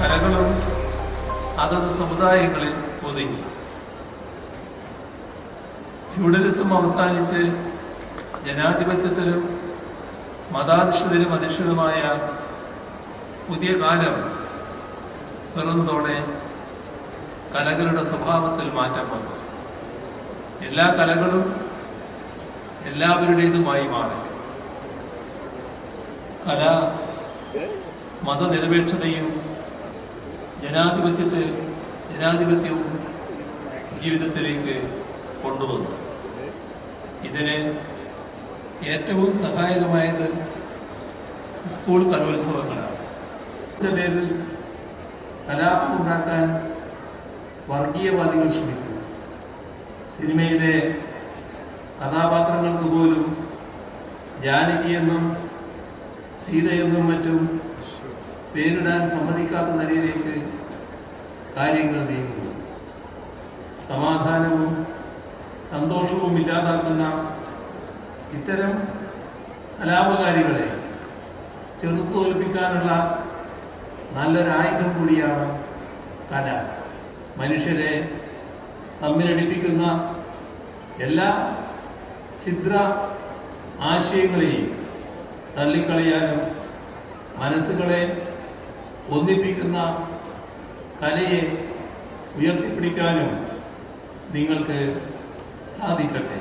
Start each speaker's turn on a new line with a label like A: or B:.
A: കലകളും അതത് സമുദായങ്ങളിൽ ഒതുങ്ങി. ഫ്യൂഡലിസം അവസാനിച്ച് ജനാധിപത്യത്തിലും മതാധിഷ്ഠിതരും അധിഷ്ഠിതമായ പുതിയ കാലം പിറന്നതോടെ കലകളുടെ സ്വഭാവത്തിൽ മാറ്റം വന്നു. എല്ലാ കലകളും എല്ലാവരുടേതുമായി മാറി. കല മതനിരപേക്ഷതയും ജനാധിപത്യത്തെ ജനാധിപത്യവും ജീവിതത്തിലേക്ക് കൊണ്ടുവന്നു. ഇതിന് ഏറ്റവും സഹായകമായത് സ്കൂൾ കലോത്സവങ്ങളാണ്. പേരിൽ കലാപം ഉണ്ടാക്കാൻ വർഗീയവാദികൾ ശ്രമിക്കുന്നു. സിനിമയിലെ കഥാപാത്രങ്ങൾക്ക് പോലും ജാനകിയെന്നും സീതയെന്നും മറ്റും പേരിടാൻ സമ്മതിക്കാത്ത നിലയിലേക്ക് കാര്യങ്ങൾ നീങ്ങുന്നു. സമാധാനവും സന്തോഷവും ഇല്ലാതാക്കുന്ന ഇത്തരം കലാപകാരികളെ ചെറുത്തു തോൽപ്പിക്കാനുള്ള നല്ലൊരായുധം കൂടിയാണ് കല. മനുഷ്യരെ തമ്മിലടിപ്പിക്കുന്ന എല്ലാ ചിത്ര ആശയങ്ങളെയും തള്ളിക്കളയാനും മനസ്സുകളെ ഒന്നിപ്പിക്കുന്ന കലയെ ഉയർത്തിപ്പിടിക്കാനും നിങ്ങൾക്ക് സാധിക്കട്ടെ.